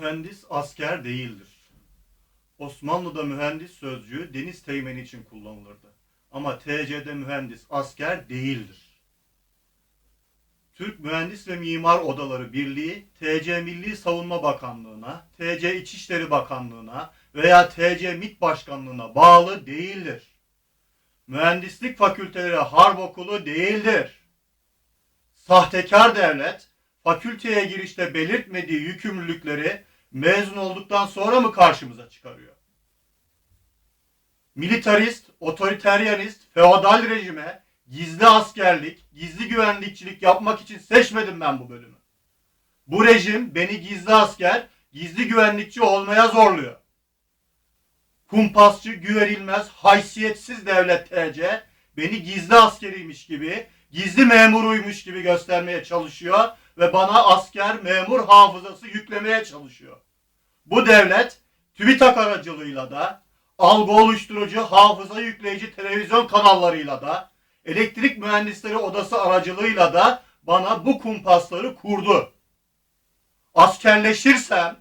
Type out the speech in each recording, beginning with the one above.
Mühendis asker değildir. Osmanlı'da mühendis sözcüğü deniz teğmeni için kullanılırdı. Ama TC'de mühendis asker değildir. Türk Mühendis ve Mimar Odaları Birliği, TC Milli Savunma Bakanlığı'na, TC İçişleri Bakanlığı'na veya TC MİT Başkanlığı'na bağlı değildir. Mühendislik fakülteleri harp okulu değildir. Sahtekar devlet, fakülteye girişte belirtmediği yükümlülükleri mezun olduktan sonra mı karşımıza çıkarıyor? Militarist, otoriteryanist, feodal rejime gizli askerlik, gizli güvenlikçilik yapmak için seçmedim ben bu bölümü. Bu rejim beni gizli asker, gizli güvenlikçi olmaya zorluyor. Kumpasçı, güvenilmez, haysiyetsiz devlet TC beni gizli askeriymiş gibi, gizli memuruymuş gibi göstermeye çalışıyor ve bana asker memur hafızası yüklemeye çalışıyor. Bu devlet TÜBİTAK aracılığıyla da, algı oluşturucu, hafıza yükleyici televizyon kanallarıyla da, elektrik mühendisleri odası aracılığıyla da bana bu kumpasları kurdu. Askerleşirsem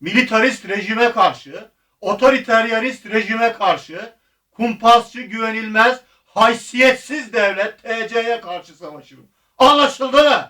militarist rejime karşı, otoriteryanist rejime karşı, kumpasçı güvenilmez, haysiyetsiz devlet TC'ye karşı savaşırım. Anlaşıldı mı?